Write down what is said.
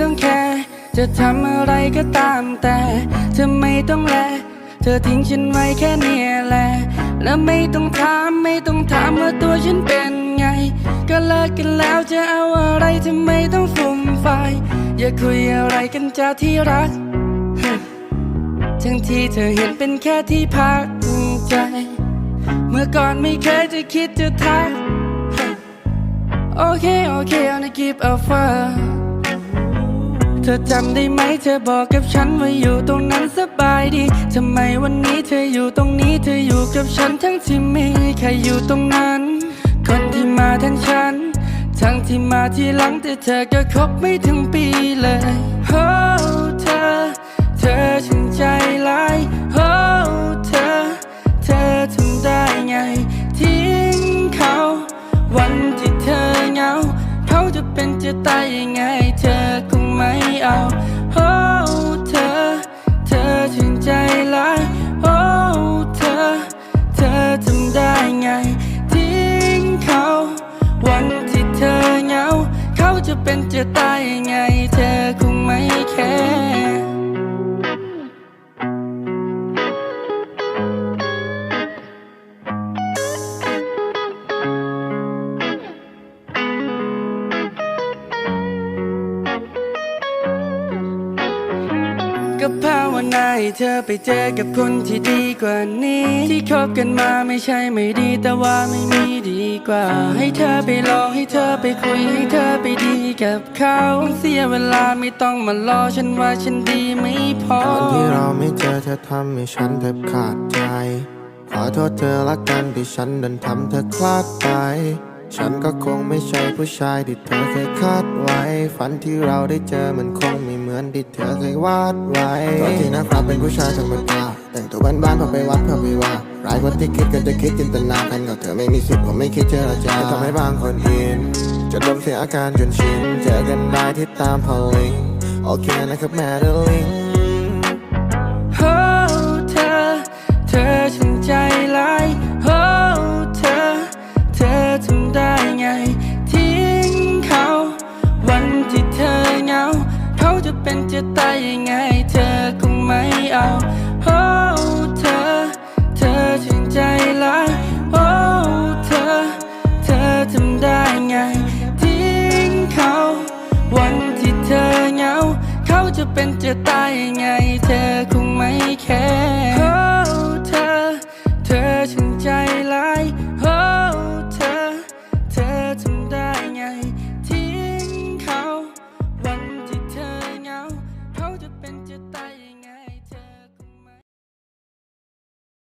ต้องแคร์จะทำอะไรก็ตามแต่ เธอไม่ต้องแล เธอทิ้งฉันไว้แค่เนี้ยแหละ แล้วไม่ต้องถามไม่ต้องถามว่าตัวฉันเป็นไง ก็เลิกกันแล้วจะเอาอะไรทำไมต้องฟุ่มไฟายอย่าคุยอะไรกันจ้าที่รัก ทั้งที่เธอเห็นเป็นแค่ที่พักใจ เมื่อก่อนไม่เคยจะคิดจะทัก โอเค โอเค I'll give a fuck เธอจำได้ไหมเธอบอกกับฉันว่าอยู่ตรงนั้นสบายดีทำไมวันนี้เธออยู่ตรงนี้เธออยู่กับฉันทั้งที่ไม่ใครอยู่ตรงนั้น คนที่มาทั้งฉัน ทั้งที่มาที่หลังแต่เธอก็คบไม่ถึงปีเลยโอ้เธอ เธอฉันใจร้ายโอ้เธอ เธอทำได้ไง ทิ้งเขา วันที่เธอเหงา เขาจะเป็นจะตายยังไงเธอ เอา โอ้เธอ เธอถึงใจร้าย โอ้เธอ เธอทำได้ไง ทิ้งเขา วันที่เธอเหงา เขาจะเป็นจะตาย ก็ภาวนาให้เธอไปเจอกับคนที่ดีกว่านี้ ที่คบกันมาไม่ใช่ไม่ดีแต่ว่าไม่มีดีกว่า ให้เธอไปลองให้เธอไปคุยให้เธอไปดีกับเขาเสียเวลาไม่ต้องมารอฉันว่าฉันดีไม่พอวันที่เราไม่เจอเธอทำให้ฉันแทบขาดใจขอโทษเธอละกันที่ฉันดันทำเธอคลาดไป ฉันก็คงไม่ใช่ผู้ชายที่เธอเคยคาดไว้ ฝันที่เราได้เจอมันคงไม่ อนที่เธอเคยวาดไว้ตอนที่นะครับเป็นผู้ชายธรรมดาแต่งตัวบ้านๆพอไปวัดเพื่อไปว่าร้ายกว่าที่คิดก็จะคิดจินตนาการกับเธอไม่มีสิทธิ์ผมไม่คิดเจรจาทำให้บางคนอินจะดมเสียอาการจนชินเจอกันได้ที่ตามพอลิงโอเคนะครับแม่เดลิง เป็นจะตายยังไง เธอคงไม่แคร์